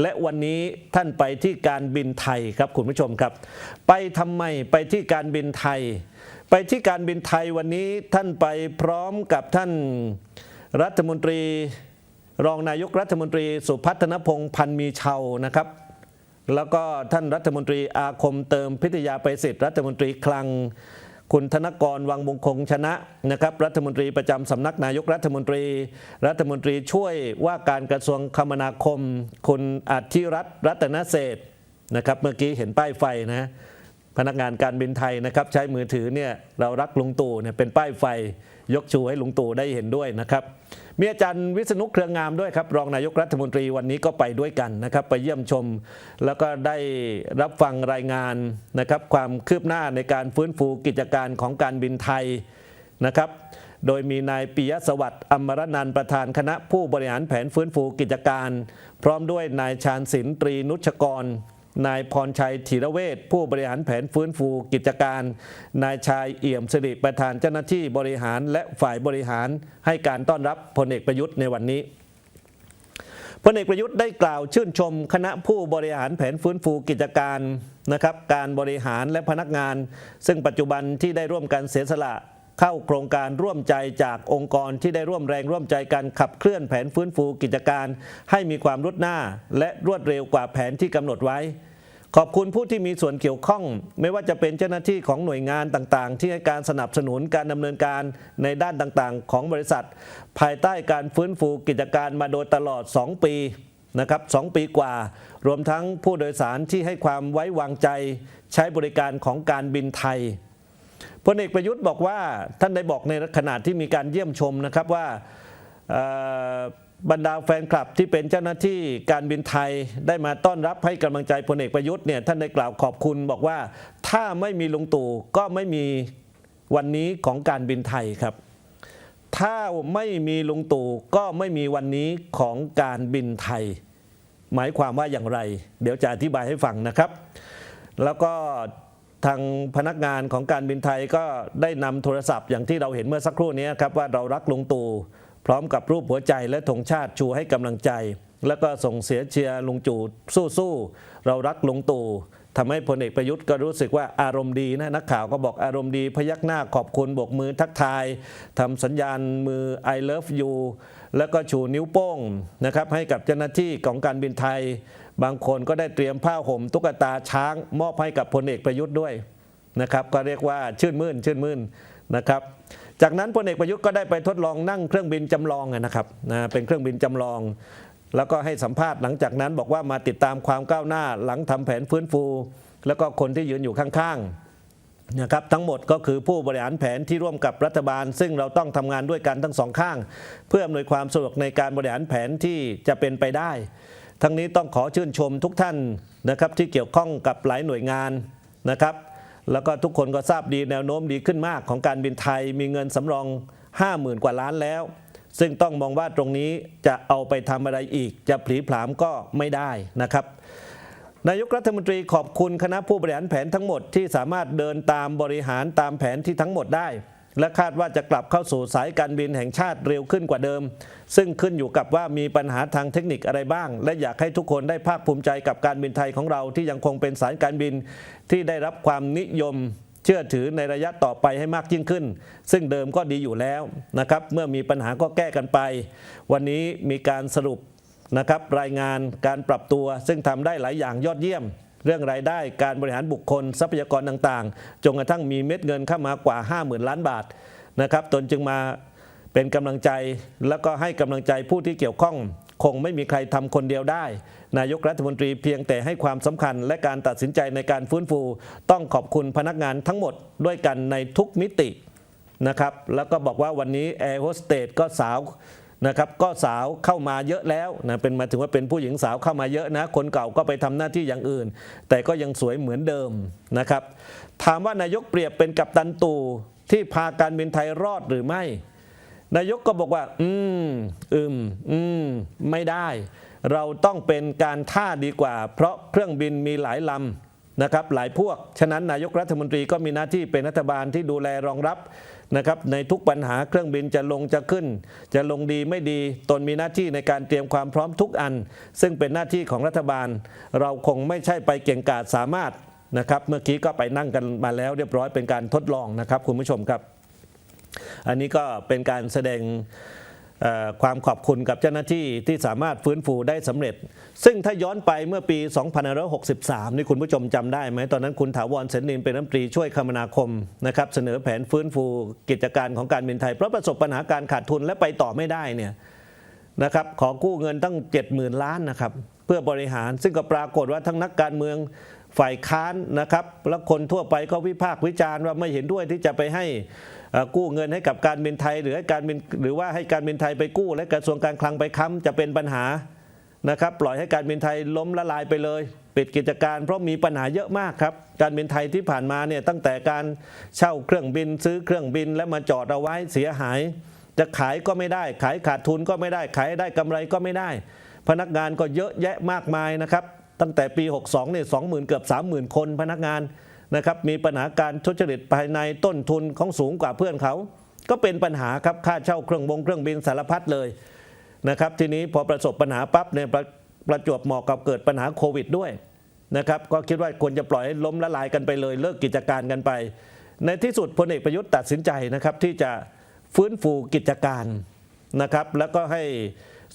และวันนี้ท่านไปที่การบินไทยครับคุณผู้ชมครับ ไปทำไมไปที่การบินไทย ไปที่การบินไทยวันนี้ท่านไปพร้อมกับท่านรัฐมนตรี รองนายกรัฐมนตรีสุพัฒนพงษ์พันมีเชานะครับแล้วก็ท่านรัฐมนตรีอาคมเติมพิทยาไปสิทธิ์รัฐมนตรีคลัง คุณธนกรวังมงคงชนะนะครับรัฐมนตรีประจำสำนักนายกรัฐมนตรี รัฐมนตรีช่วยว่าการกระทรวงคมนาคม คุณอาธิรัตน์รัตนเศษนะครับเมื่อกี้เห็นป้ายไฟนะพนักงานการบินไทยนะครับใช้มือถือเนี่ยเรารักลุงตู่เนี่ยเป็นป้ายไฟ ยกชูให้ลุงตู่ได้เห็นด้วยนะครับ มีอาจารย์วิษณุเครืองงามด้วยครับ รองนายกรัฐมนตรีวันนี้ก็ไปด้วยกันนะครับ ไปเยี่ยมชม แล้วก็ได้รับฟังรายงานนะครับ ความคืบหน้าในการฟื้นฟูกิจการของการบินไทยนะครับ โดยมีนายปิยสวัสดิ์อมรนันประธานคณะผู้บริหารแผนฟื้นฟูกิจการ พร้อมด้วยนายชาญศิลป์ตรีนุชกร นายพรชัยธีระเวชผู้บริหารแผนฟื้นฟูกิจการ นายชายเอี่ยมสิริประธานเจ้าหน้าที่บริหารและฝ่ายบริหารให้การต้อนรับพลเอกประยุทธ์ในวันนี้พลเอกประยุทธ์ได้กล่าวชื่นชมคณะผู้บริหารแผนฟื้นฟูกิจการนะครับการบริหารและพนักงาน ซึ่งปัจจุบันที่ได้ร่วมกันเสียสละ เข้าโครงการร่วมใจจากองค์กรที่ได้ร่วมแรงร่วมใจกันขับเคลื่อนแผนฟื้นฟูกิจการ ให้มีความรุดหน้า และรวดเร็วกว่าแผนที่กำหนดไว้ ขอบคุณผู้ที่มีส่วนเกี่ยวข้อง ไม่ว่าจะเป็นเจ้าหน้าที่ของหน่วยงานต่างๆ ที่ให้การสนับสนุนการดำเนินการในด้านต่างๆ ของบริษัท ภายใต้การฟื้นฟูกิจการมาโดยตลอด 2 ปีนะครับ2ปีกว่า รวมทั้งผู้โดยสารที่ให้ความไว้วางใจ ใช้บริการของการบินไทย พลเอกประยุทธ์บอกว่าท่านได้บอกในขณะที่มีการเยี่ยมชมนะครับว่าบรรดาแฟนคลับที่เป็นเจ้าหน้าที่การบินไทยได้มาต้อนรับให้กำลังใจพลเอกประยุทธ์เนี่ยท่านได้กล่าวขอบคุณบอกว่าถ้าไม่มีลุงตู่ก็ไม่มีวันนี้ของการบินไทยครับ ถ้าไม่มีลุงตู่ก็ไม่มีวันนี้ของการบินไทย หมายความว่าอย่างไร เดี๋ยวจะอธิบายให้ฟังนะครับ แล้วก็ ทางพนักงานของการบินไทยก็ได้นำโทรศัพท์อย่างที่เราเห็นเมื่อสักครู่นี้ครับว่าเรารักลุงตู่พร้อมกับรูปหัวใจและธงชาติชูให้กำลังใจ แล้วก็ส่งเสียเชียร์ลุงจู่สู้ๆเรารักลุงตู่ทำให้พลเอกประยุทธ์ก็รู้สึกว่าอารมณ์ดีนะนักข่าวก็บอกอารมณ์ดี พยักหน้าขอบคุณโบกมือทักทายทำสัญญาณมือ I love you แล้วก็ชูนิ้วโป้งนะครับให้กับเจ้าหน้าที่ของการบินไทย บางคนก็ได้เตรียมผ้าห่มตุ๊กตาช้าง มอบให้กับพลเอกประยุทธ์ด้วยนะครับ ก็เรียกว่าชื่นมื่นชื่นมื่นนะครับ จากนั้นพลเอกประยุทธ์ก็ได้ไปทดลองนั่งเครื่องบินจำลองนะครับนะเป็นเครื่องบินจำลอง แล้วก็ให้สัมภาษณ์หลังจากนั้นบอกว่ามาติดตามความก้าวหน้าหลังทำแผนฟื้นฟู แล้วก็คนที่ยืนอยู่ข้างๆนะครับทั้งหมดก็คือผู้บริหารแผนที่ร่วมกับรัฐบาล ซึ่งเราต้องทำงานด้วยกันทั้งสองข้าง เพื่ออำนวยความสะดวกในการบริหารแผนที่จะเป็นไปได้ ทั้งนี้ต้องขอชื่นชมทุกท่านนะครับที่เกี่ยวข้องกับหลายหน่วยงานนะครับ แล้วก็ทุกคนก็ทราบดีแนวโน้มดีขึ้นมากของการบินไทยมีเงินสำรอง 50,000 กว่าล้านแล้ว ซึ่งต้องมองว่าตรงนี้จะเอาไปทำอะไรอีก จะผลีผลามก็ไม่ได้นะครับนายกรัฐมนตรีขอบคุณคณะผู้บริหารแผนทั้งหมดที่สามารถเดินตามบริหารตามแผนที่ทั้งหมดได้ และคาดว่าจะกลับเข้าสู่สายการบินแห่งชาติเร็วขึ้นกว่าเดิม ซึ่งขึ้นอยู่กับว่ามีปัญหาทางเทคนิคอะไรบ้าง และอยากให้ทุกคนได้ภาคภูมิใจกับการบินไทยของเราที่ยังคงเป็นสายการบินที่ได้รับความนิยมเชื่อถือในระยะต่อไปให้มากยิ่งขึ้น ซึ่งเดิมก็ดีอยู่แล้วนะครับ เมื่อมีปัญหาก็แก้กันไป วันนี้มีการสรุปนะครับรายงานการปรับตัว ซึ่งทำได้หลายอย่างยอดเยี่ยม เรื่องรายได้การบริหารบุคคลทรัพยากรต่างๆ จนกระทั่งมีเม็ดเงินเข้ามากว่า 50,000 ล้านบาทนะครับตนจึงมาเป็นกำลังใจแล้วก็ให้กำลังใจผู้ที่เกี่ยวข้อง คงไม่มีใครทำคนเดียวได้ นายกรัฐมนตรีเพียงแต่ให้ความสำคัญและการตัดสินใจในการฟื้นฟู ต้องขอบคุณพนักงานทั้งหมดด้วยกันในทุกมิตินะครับแล้วก็บอกว่าวันนี้แอร์โฮสเตสก็สาว นะครับก็สาวเข้ามาเยอะแล้วนะเป็นมาถึงว่าเป็นผู้หญิงสาวเข้ามาเยอะนะ คนเก่าก็ไปทำหน้าที่อย่างอื่น แต่ก็ยังสวยเหมือนเดิมนะครับ ถามว่านายกเปรียบเป็นกัปตันตูที่พาการบินไทยรอดหรือไม่ นายกก็บอกว่า อืม อืม อืม ไม่ได้ เราต้องเป็นการท่าดีกว่า เพราะเครื่องบินมีหลายลนะครับ หลายพวก ฉะนั้นนายกรัฐมนตรีก็มีหน้าที่เป็นรัฐบาลที่ดูแลรองรับ นะครับในทุกปัญหาเครื่องบินจะลงจะขึ้น จะลงดีไม่ดี ตนมีหน้าที่ในการเตรียมความพร้อมทุกอัน ซึ่งเป็นหน้าที่ของรัฐบาล เราคงไม่ใช่ไปเก่งกาจสามารถนะครับเมื่อกี้ก็ไปนั่งกันมาแล้วเรียบร้อยเป็นการทดลองนะครับคุณผู้ชมครับ อันนี้ก็เป็นการแสดง ความขอบคุณกับเจ้าหน้าที่ที่สามารถฟื้นฟูได้สำเร็จ ซึ่งถ้าย้อนไปเมื่อปี 2563 นี่คุณผู้ชมจำได้ไหมตอนนั้นคุณถาวรเสนนินเป็นรัฐมนตรีช่วยคมนาคมนะครับเสนอแผนฟื้นฟูกิจการของการบินไทย เพราะประสบปัญหาการขาดทุนและไปต่อไม่ได้เนี่ยนะครับขอกู้เงินตั้ง 70,000 ล้านนะครับเพื่อบริหารซึ่งก็ปรากฏว่าทั้งนักการเมืองฝ่ายค้านนะครับแล้วคนทั่วไปก็วิพากษ์วิจารณ์ว่าไม่เห็นด้วยที่จะไปให้ กู้เงินให้กับการบินไทย หรือให้การบินหรือว่าให้การบินไทยไปกู้ และกระทรวงการคลังไปค้ำจะเป็นปัญหานะครับปล่อยให้การบินไทยล้มละลายไปเลย ปิดกิจการเพราะมีปัญหาเยอะมากครับ การบินไทยที่ผ่านมาเนี่ยตั้งแต่การเช่าเครื่องบินซื้อเครื่องบินแล้วมาจอดเอาไว้เสียหาย จะขายก็ไม่ได้ ขายขาดทุนก็ไม่ได้ ขายได้กำไรก็ไม่ได้ พนักงานก็เยอะแยะมากมายนะครับ ตั้งแต่ปี 62เนี่ย20,000เกือบ 30,000 คนพนักงาน นะครับมีปัญหาการทุจริตภายในต้นทุนของสูงกว่าเพื่อนเขา ก็เป็นปัญหาครับค่าเช่าเครื่องบงเครื่องบินสารพัดเลยนะครับทีนี้พอประสบปัญหาปั๊บเนี่ยประประจวบเหมาะกับเกิดปัญหาโควิดด้วยนะครับก็คิดว่าควรจะปล่อยให้ล้มละลายกันไปเลย เลิกกิจการกันไป ในที่สุดพลเอกประยุทธ์ตัดสินใจนะครับที่จะฟื้นฟูกิจการนะครับแล้วก็ให้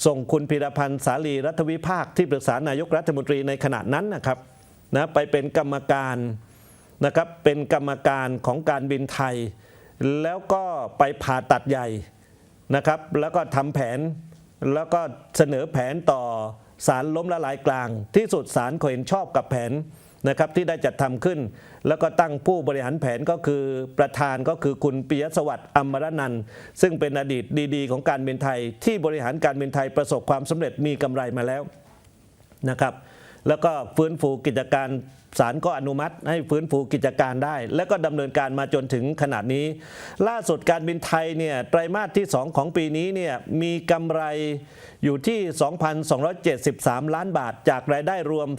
ส่งคุณพีรพันธ์สาลีรัฐวิภาคที่ปรึกษานายกรัฐมนตรีในขณะนั้นนะครับนะไปเป็นกรรมการ นะครับเป็นกรรมการของการบินไทย แล้วก็ไปผ่าตัดใหญ่นะครับ แล้วก็ทำแผนแล้วก็เสนอแผนต่อศาลล้มละลายกลาง ที่สุดศาลก็เห็นชอบกับแผนนะครับที่ได้จัดทำขึ้น แล้วก็ตั้งผู้บริหารแผนก็คือประธานก็คือคุณปิยสวัสดิ์อมรนันซึ่งเป็นอดีตดีๆ ของการบินไทย ที่บริหารการบินไทยประสบความสำเร็จมีกำไรมาแล้วนะครับ แล้วก็ฟื้นฟูกิจการ ศาลก็อนุมัติให้ฟื้นฟูกิจการได้ แล้วก็ดำเนินการมาจนถึงขนาดนี้ ล่าสุดการบินไทยเนี่ยไตรมาสที่ 2 ของปีนี้เนี่ยมีกำไรอยู่ที่ 2,273 ล้านบาท จากรายได้รวม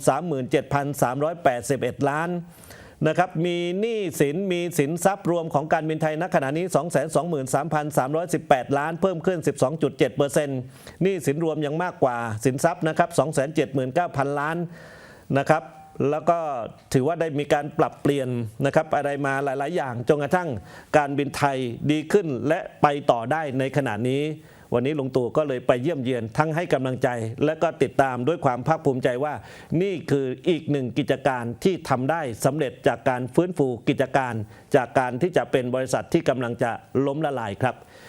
37,381 ล้านนะครับมีหนี้สินมีสินทรัพย์รวมของการบินไทยณขณะนี้ 223,318 ล้านเพิ่มขึ้น 12.7%หนี้สินรวมยังมากกว่าสินทรัพย์นะครับ279,000 ล้านนะครับ แล้วก็ถือว่าได้มีการปรับเปลี่ยนนะครับอะไรมาหลาย ๆ อย่างจนกระทั่งการบินไทยดีขึ้นและไปต่อได้ในขณะนี้ วันนี้ลุงตู่ก็เลยไปเยี่ยมเยียนทั้งให้กำลังใจ และก็ติดตามด้วยความภาคภูมิใจว่า นี่คืออีกหนึ่งกิจการที่ทำได้สำเร็จจากการฟื้นฟูกิจการ จากการที่จะเป็นบริษัทที่กำลังจะล้มละลายครับ